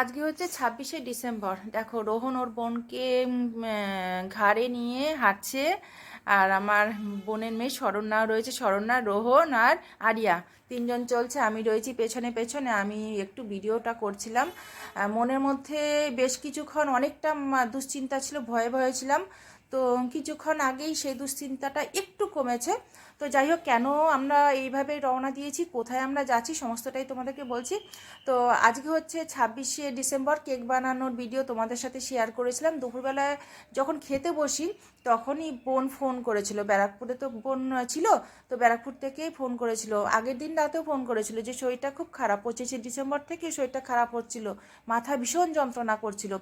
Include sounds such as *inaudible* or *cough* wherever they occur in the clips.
আজকে হচ্ছে ছাব্বিশে ডিসেম্বর। দেখো, রোহন ওর বোনকে ঘাড়ে নিয়ে হাঁটছে আর আমার বোনের মেয়ে শরণ্যা রয়েছে, শরণ্যা, রোহন আর আরিয়া। তিনজন চলছে, আমি রয়েছি পেছনে পেছনে। আমি একটু ভিডিওটা করছিলাম। মনের মধ্যে বেশ কিছুক্ষণ অনেকটা দুশ্চিন্তা ছিল, ভয়ে ভয়ে ছিলাম। তো কিছুক্ষণ আগেই সেই দুশ্চিন্তাটা একটু কমেছে। তো যাই হোক, কেন আমরা এইভাবে রওনা দিয়েছি, কোথায় আমরা যাচ্ছি সমস্তটাই তোমাদেরকে বলছি। তো আজকে হচ্ছে ছাব্বিশে ডিসেম্বর, কেক বানানোর ভিডিও তোমাদের সাথে শেয়ার করেছিলাম। দুপুরবেলায় যখন খেতে বসি তখনই বোন ফোন করেছিল। ব্যারাকপুরে তো বোন ছিল, তো ব্যারাকপুর থেকেই ফোন করেছিল। আগের দিন রাতেও ফোন করেছিল যে, শরীরটা খুব খারাপ পঁচিশে ডিসেম্বর থেকে শরীরটা খারাপ হচ্ছিল। মাথা ভীষণ যন্ত্রণা করছিল।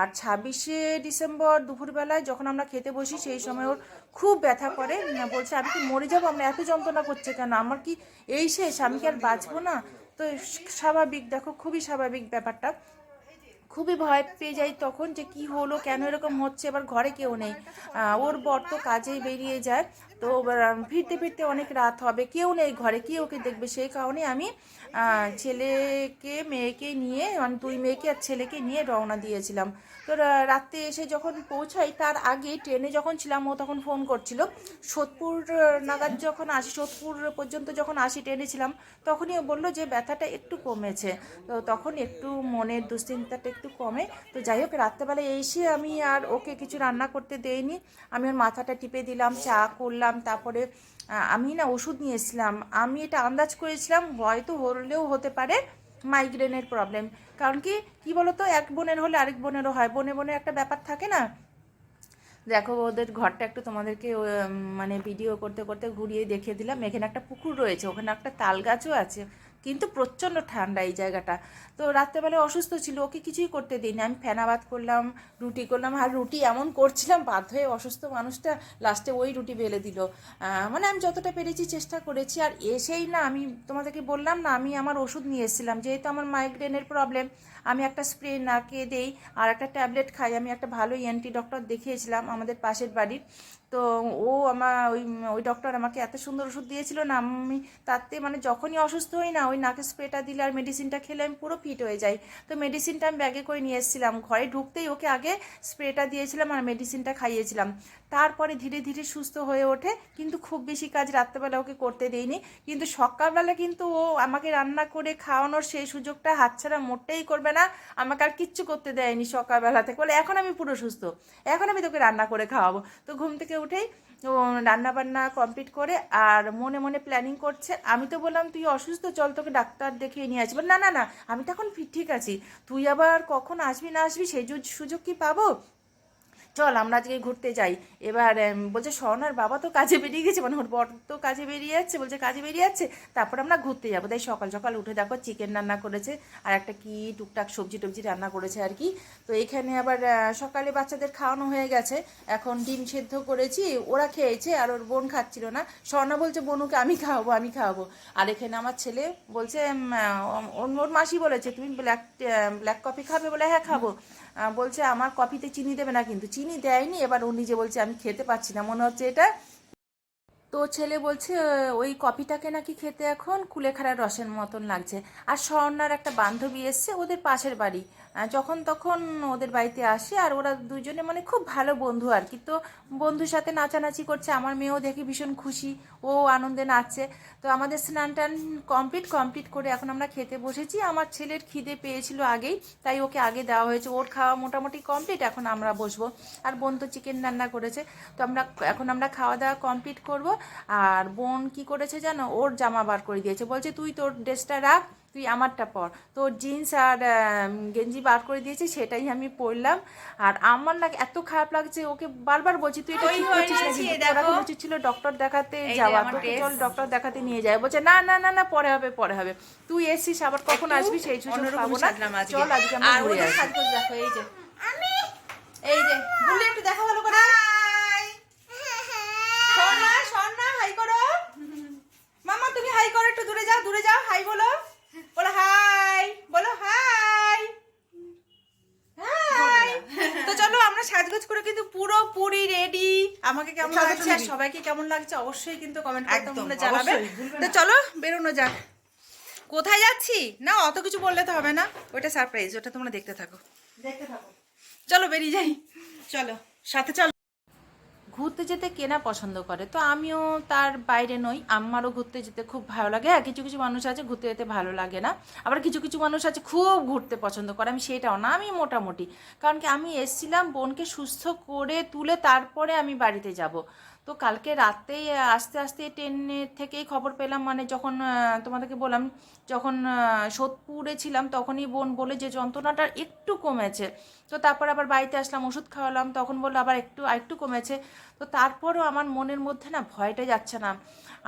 আর ছাব্বিশে ডিসেম্বর দুপুরবেলায় যখন আমরা খেতে বসি, সেই সময় ওর খুব ব্যথা করে। বলছে, আমি কি মরে যাব? আমরা এত যন্ত্রণা করছে কেন? আমার কি এই শেষ? আমি কি আর বাঁচবো না? তো স্বাভাবিক, দেখো, খুবই স্বাভাবিক ব্যাপারটা। খুবই ভয় পেয়ে যাই তখন যে কি হলো, কেন এরকম হচ্ছে এবার ঘরে কেউ নেই। ওর বর তো কাজেই বেরিয়ে যায়। তো ফিরতে ফিরতে অনেক রাত হবে, কেউ নেই ঘরে কে ওকে দেখবে, সেই কারণে আমি ছেলেকে, মেয়েকে নিয়ে মানে দুই মেয়েকে আর ছেলেকে নিয়ে রওনা দিয়েছিলাম। তো রাত্রে এসে যখন পৌঁছাই, তার আগে ট্রেনে যখন ছিলাম, ও তখন ফোন করছিল। সোদপুর নাগাদ যখন আসি, সোদপুর পর্যন্ত যখন আসি ট্রেনে ছিলাম, তখনই ও বলল যে, ব্যথাটা একটু কমেছে। তো তখন একটু মনের দুশ্চিন্তাটা একটু কমে। তো যাই হোক, রাত্রেবেলায় এসে আমি আর ওকে কিছু রান্না করতে দেইনি। আমি ওর মাথাটা টিপে দিলাম, চা করলাম, তারপরে আমি না ওষুধ নিয়েছিলাম। আমি এটা আন্দাজ করেছিলাম, হয়তো হলেও হতে পারে মাইগ্রেনের প্রবলেম কারণ কি কি বলতো, এক বোনের হলে আরেক বোনেরও হয়। বনে বনে একটা ব্যাপার থাকে না? দেখো, ওদের ঘরটা একটু তোমাদেরকে মানে ভিডিও করতে করতে ঘুরিয়ে দেখিয়ে দিলাম। এখানে একটা পুকুর রয়েছে, ওখানে একটা তাল গাছও আছে। কিন্তু প্রচণ্ড ঠান্ডা এই জায়গাটা। তো রাত্রেবেলায় অসুস্থ ছিল, ওকে কিছুই করতে দিইনি। আমি ফেনাবাদ করলাম, রুটি করলাম, আর রুটি এমন করছিলাম, বাধ্য হয়ে অসুস্থ মানুষটা লাস্টে ওই রুটি বেলে দিল। মানে আমি যতটা পেরেছি চেষ্টা করেছি, আর এসেই না আমি তোমাদেরকে বললাম না, আমি আমার ওষুধ নিয়ে এসেছিলাম। যেহেতু আমার মাইগ্রেনের প্রবলেম আমি একটা স্প্রে নাকে দেই, আর একটা ট্যাবলেট খাই। আমি একটা ভালো এনটি ডক্টর দেখিয়েছিলাম আমাদের পাশের বাড়ির। তো ও আমার ওই ওই ডক্টর আমাকে এত সুন্দর ওষুধ দিয়েছিল না, আমি তাতে মানে যখনই অসুস্থ হই না, ওই নাকে স্প্রেটা দিলে আর মেডিসিনটা খেলে আমি পুরো ফিট হয়ে যাই। তো মেডিসিনটা আমি ব্যাগে করে নিয়ে এসেছিলাম। ঘরে ঢুকতেই ওকে আগে স্প্রেটা দিয়েছিলাম আর মেডিসিনটা খাইয়েছিলাম। তারপরে ধীরে ধীরে সুস্থ হয়ে ওঠে, কিন্তু খুব বেশি কাজ রাত্রেবেলা ওকে করতে দেইনি। কিন্তু সকালবেলা কিন্তু ও আমাকে রান্না করে খাওয়ানোর সেই সুযোগটা হাতছাড়া মোটেই করবে না, আমাকে আর কিচ্ছু করতে দেয়নি সকালবেলা থেকে। বলে, এখন আমি পুরো সুস্থ। এখন আমি তোকে রান্না করে খাওয়াবো। তো ঘুম থেকে উঠেই রান্না বান্না কমপ্লিট করে আর মনে মনে প্ল্যানিং করছে। আমি তো বললাম, তুই অসুস্থ, চল তোকে ডাক্তার দেখিয়ে নিয়ে আসবি না না না, আমি তো এখন ঠিক আছি। তুই আবার কখন আসবি, না আসবি, সেই সুযোগ কি পাবো? চল, আমরা আজকে ঘুরতে যাই। এবার বলছে স্বর্ণার বাবা তো কাজে বেরিয়ে গেছে। মানে ওর বর তো কাজে বেরিয়ে যাচ্ছে, বলছে, কাজে বেরিয়ে যাচ্ছে। তারপর আমরা ঘুরতে যাব। তাই সকাল সকাল উঠে দেখো চিকেন রান্না করেছে, আর একটা কি টুকটাক সবজি টবজি রান্না করেছে আর কি। তো এখানে আবার সকালে বাচ্চাদের খাওয়ানো হয়ে গেছে। এখন ডিম সেদ্ধ করেছি, ওরা খেয়েছে, আর ওর বোন খাচ্ছিল না। স্বর্ণা বলছে, বোনুকে আমি খাওয়াবো আমি খাওয়াবো। আর এখানে আমার ছেলে বলছে ওর মাসি বলেছে, তুমি ব্ল্যাক ব্ল্যাক কফি খাবে বলে হ্যাঁ খাব। বলছে, আমার কফিতে চিনি দেবে না কিন্তু। চিনি দেয়নি, এবার ও নিজে বলছে, আমি খেতে পাচ্ছি না। মনে হচ্ছে এটা তো ছেলে বলছে, ওই কপিটাকে নাকি খেতে এখন কুলেখাড়া রসের মতন লাগছে। আর স্বর্ণার একটা বান্ধবী এসছে, ওদের পাশের বাড়ি। যখন তখন ওদের বাড়িতে আসে, আর ওরা দুজনে মানে খুব ভালো বন্ধু আর কি। তো বন্ধুর সাথে নাচানাচি করছে, আমার মেয়েও দেখে ভীষণ খুশি, ও আনন্দে নাচছে। তো আমাদের স্নান টান কমপ্লিট কমপ্লিট করে এখন আমরা খেতে বসেছি। আমার ছেলের খিদে পেয়েছিল আগেই, তাই ওকে আগে দেওয়া হয়েছে। ওর খাওয়া মোটামুটি কমপ্লিট, এখন আমরা বসবো। আর বোন তো চিকেন রান্না করেছে, তো আমরা এখন আমরা খাওয়া দাওয়া কমপ্লিট করব। আর বোন কি করেছে জানো? ওর জামা বার করে দিয়েছে। বলছে তুই তোর ড্রেসটা রাখ তুই আমারটা পর। তোর জিন্স আর গেঞ্জি বার করে দিয়েছে সেটাই আমি পরলাম। আর আমার না এত খারাপ লাগছে ওকে বারবার বলছি তুই এটা ঠিক করছিস না কিন্তু উচিত ছিল ডক্টর দেখাতে যাওয়া চল ডক্টর দেখাতে নিয়ে যায় বলছে না না না না পরে হবে পরে হবে। তুই এসছিস আবার কখন আসবি সেই সুযোগ অন্যরকম পাবো না? চল আজকে আমরা ঘুরে আসি। এই যে। এই যে বললে একটু দেখা ভালো করে স্বর্ণা স্বর্ণা হাই করো মামা তুমি হাই করো একটু দূরে যাও দূরে যাও হাই বলো। বলো হাই বলো হাই। হাই। তো চলো আমরা সাজগোজ করে কিন্তু পুরো পুরি রেডি আমাকে কেমন লাগছে আর সবাইকে কেমন লাগছে অবশ্যই কিন্তু কমেন্ট করতে একদম, তোমরা জানাবে। তো চলো বেরোনো যাক। কোথায় যাচ্ছি? না অত কিছু বললে তো হবে না। ওটা সারপ্রাইজ ওটা তোমরা দেখতে থাকো। দেখতে থাকো। চলো বেরিয়ে যাই। চলো সাথে চলো। ঘুরতে যেতে কেনা পছন্দ করে। তো আমিও তার বাইরে নই আমারও ঘুরতে যেতে খুব ভালো লাগে। হ্যাঁ কিছু কিছু মানুষ আছে ঘুরতে যেতে ভালো লাগে না। আবার কিছু কিছু মানুষ আছে খুব ঘুরতে পছন্দ করে। আমি সেটাও না, আমি মোটামুটি। কারণ কি আমি এসছিলাম বোনকে সুস্থ করে তুলে তারপরে আমি বাড়িতে যাব। তো কালকে রাতেই আস্তে আস্তে ট্রেনের থেকেই খবর পেলাম মানে যখন তোমাদেরকে বললাম, যখন সোদপুরে ছিলাম, তখনই বোন বলে যে যন্ত্রণাটা একটু কমেছে। তো তারপর আবার বাড়িতে আসলাম, ওষুধ খাওয়ালাম, তখন বলল আবার একটু একটু কমেছে। তো তারপরও আমার মনের মধ্যে না ভয়টা যাচ্ছে না।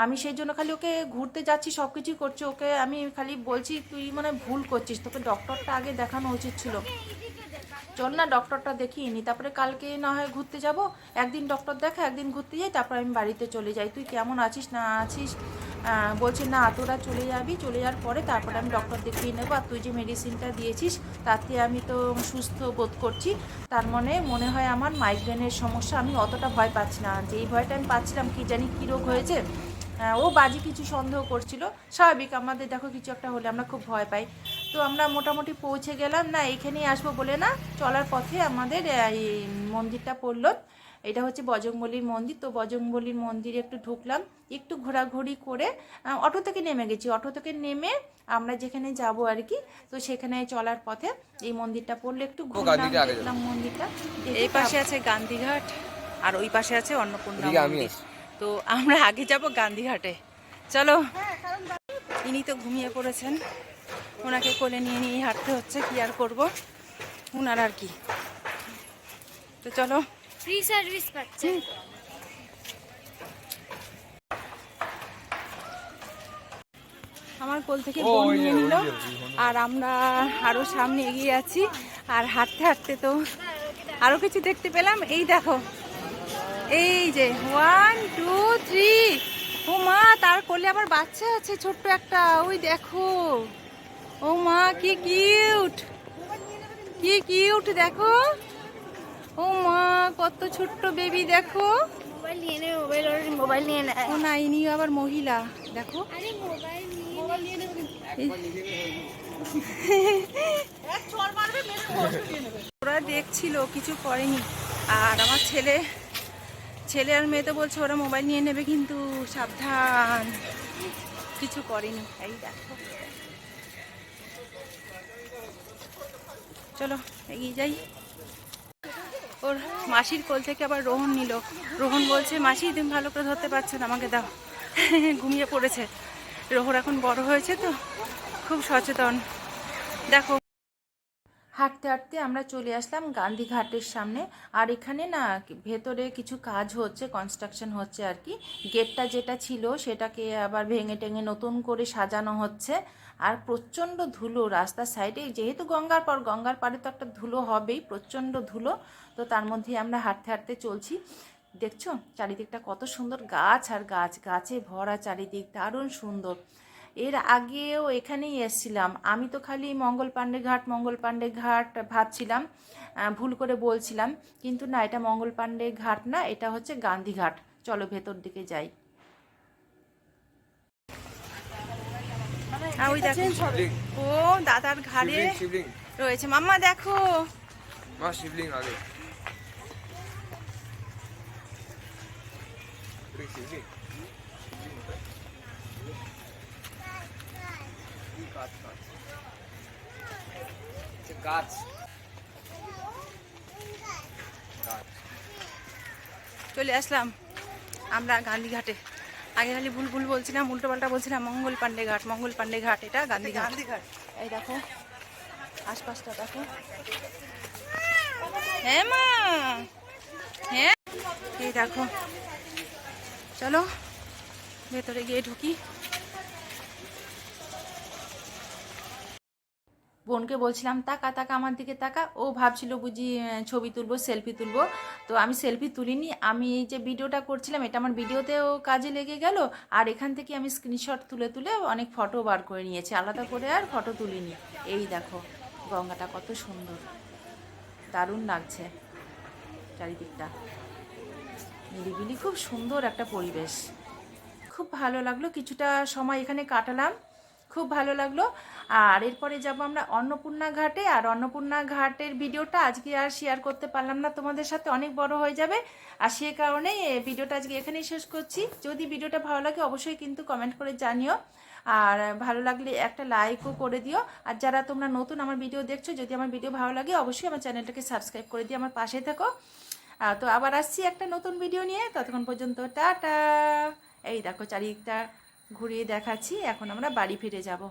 আমি সেই জন্য খালি ওকে ঘুরতে যাচ্ছি সব কিছুই করছি, ওকে আমি খালি বলছি, তুই মানে ভুল করছিস, তোকে ডক্টরটা আগে দেখানো উচিত ছিল। চল না ডক্টরটা দেখিয়ে নি, তারপরে কালকে না হয় ঘুরতে যাব, একদিন ডক্টর দেখা, একদিন ঘুরতে যাই, তারপর আমি বাড়িতে চলে যাই। তুই কেমন আছিস, না আছিস? বলছে, না, তোরা চলে যাবি। চলে যাওয়ার পরে তারপরে আমি ডক্টর দেখিয়ে নেব। আর তুই যে মেডিসিনটা দিয়েছিস, তাতে আমি তো সুস্থ বোধ করছি। তার মানে মনে হয় আমার মাইগ্রেনের সমস্যা, আমি অতটা ভয় পাচ্ছি না। যেই ভয়টা আমি পাচ্ছিলাম, কি জানি কী রোগ হয়েছে ও বাজি কিছু সন্দেহ করছিল। স্বাভাবিক, আমাদের দেখো কিছু একটা হলে আমরা খুব ভয় পাই। তো আমরা মোটামুটি পৌঁছে গেলাম। না এখানেই আসব বলে না চলার পথে আমাদের এই মন্দিরটা পড়ল। এটা হচ্ছে বজরংবলির মন্দির। তো বজরংবলির মন্দিরে একটু ঢুকলাম একটু ঘোরাঘুরি করে অটো থেকে নেমে গেছি। অটো থেকে নেমে আমরা যেখানে যাব আর কি তো সেখানে চলার পথে এই মন্দিরটা পড়লে। একটু ঘুরলাম মন্দিরটা। এই পাশে আছে গান্ধীঘাট আর ওই পাশে আছে অন্নপূর্ণা মন্দির। তো আমরা আগে যাব গান্ধীঘাটে। চলো ইনি তো ঘুমিয়ে পড়েছেন। ওনাকে কোলে নিয়ে নিয়ে হাঁটতে হচ্ছে কি আর করব? ওনার আর কি। তো চলো। ফ্রি সার্ভিস পাচ্ছে। আমার কোল থেকে বোন নিয়ে নিল। আর আমরা আরও সামনে এগিয়ে আছি আর হাঁটতে হাঁটতে তো আরও কিছু দেখতে পেলাম। এই দেখো এই যে ওয়ান টু থ্রি ও মা তার কোলে আবার বাচ্চা আছে ছোট্ট একটা ওই দেখো। ও মা কি কিউট কি কিউট দেখো। ও মা কত ছোট্ট বেবি দেখো। মোবাইল নিয়ে ও না ইনি আবার মহিলা দেখো। আরে মোবাইল নিয়ে মোবাইল নিয়ে *laughs* নেবে। ওরা দেখছিল কিছু করেনি। আর আমার ছেলে ছেলে আর মেয়ে তো বলছে ওরা মোবাইল নিয়ে নেবে কিন্তু সাবধান। কিছু করেনি। এই দেখো। চলো, এগিয়ে যাই। ওর মাসির কোল থেকে আবার রোহন নিল। রোহন বলছে, মাসি, তুমি ভালো করে ধরতে পারছ না, আমাকে দাও। *laughs* ঘুমিয়ে পড়েছে। রোহন এখন বড় হয়েছে তো, খুব সচেতন। দেখো হাঁটতে হাঁটতে আমরা চলে আসলাম গান্ধী ঘাটের সামনে। আর এখানে না ভেতরে কিছু কাজ হচ্ছে কনস্ট্রাকশন হচ্ছে আর কি। গেটটা যেটা ছিল সেটাকে আবার ভেঙে টেঙে নতুন করে সাজানো হচ্ছে। আর প্রচণ্ড ধুলো রাস্তার সাইডে, যেহেতু গঙ্গার পর, গঙ্গার পাড়ে তো একটা ধুলো হবেই, প্রচণ্ড ধুলো। তো তার মধ্যে আমরা হাঁটতে হাঁটতে চলছি। দেখছ? চারিদিকটা কত সুন্দর গাছ আর গাছ, গাছে ভরা চারিদিক, দারুণ সুন্দর। এর আগেও এখানেই এসছিলাম। আমি তো খালি মঙ্গল পাণ্ডে ঘাট মঙ্গল পাণ্ডে ঘাট ভাবছিলাম ভুল করে বলছিলাম। কিন্তু না এটা মঙ্গল পাণ্ডে ঘাট না এটা হচ্ছে গান্ধী ঘাট। চলো ভেতর দিকে যাই। ওই দেখো। ও দাদার ঘাড়ে রয়েছে। মাম্মা দেখো। মা শিবলিং আগে। শিবলিং গাছ। গাছ গাছ গাছ চলে আসলাম আমরা গান্ধীঘাটে আগে খালি ভুল ভুল বলছিলাম উল্টো পাল্টা বলছিলাম মঙ্গল পাণ্ডে ঘাট মঙ্গল পাণ্ডে ঘাট এটা গান্ধীঘাট গান্ধীঘাট এই দেখো আশপাশটা দেখো। হ্যাঁ মা হ্যাঁ এই দেখো চলো ভেতরে গিয়ে ঢুকি। বোনকে বলছিলাম, তাকা তাকা আমার দিকে তাকা। ও ভাবছিল বুঝি ছবি তুলবো সেলফি তুলবো। তো আমি সেলফি তুলিনি। আমি এই যে ভিডিওটা করছিলাম, এটা আমার ভিডিওতেও কাজে লেগে গেল। আর এখান থেকে আমি স্ক্রিনশট তুলে তুলে অনেক ফটো বার করে নিয়েছি। আলাদা করে আর ফটো তুলিনি। এই দেখো, গঙ্গাটা কত সুন্দর। দারুণ লাগছে চারিদিকটা। নিরিবিলি, খুব সুন্দর একটা পরিবেশ। খুব ভালো লাগল, কিছুটা সময় এখানে কাটালাম। খুব ভালো লাগল। আর এরপরে যাব আমরা অন্নপূর্ণা ঘাটে। আর অন্নপূর্ণা ঘাটের ভিডিওটা আজকে আর শেয়ার করতে পারলাম না। তোমাদের সাথে অনেক বড় হয়ে যাবে। আর সে কারণে ভিডিওটা আজকে এখানেই শেষ করছি। যদি ভিডিওটা ভালো লাগে অবশ্যই কিন্তু কমেন্ট করে জানিও। আর ভালো লাগলে একটা লাইকও করে দিও। আর যারা তোমরা নতুন আমার ভিডিও দেখছ, যদি আমার ভিডিও ভালো লাগে অবশ্যই আমার চ্যানেলটাকে সাবস্ক্রাইব করে দিয়ে আমার পাশে থাকো। তো আবার আসছি একটা নতুন ভিডিও নিয়ে। ততক্ষণ পর্যন্ত টাটা। এই দেখো চারিদিকটা ঘুরিয়ে দেখাচ্ছি এখন আমরা বাড়ি ফিরে যাব।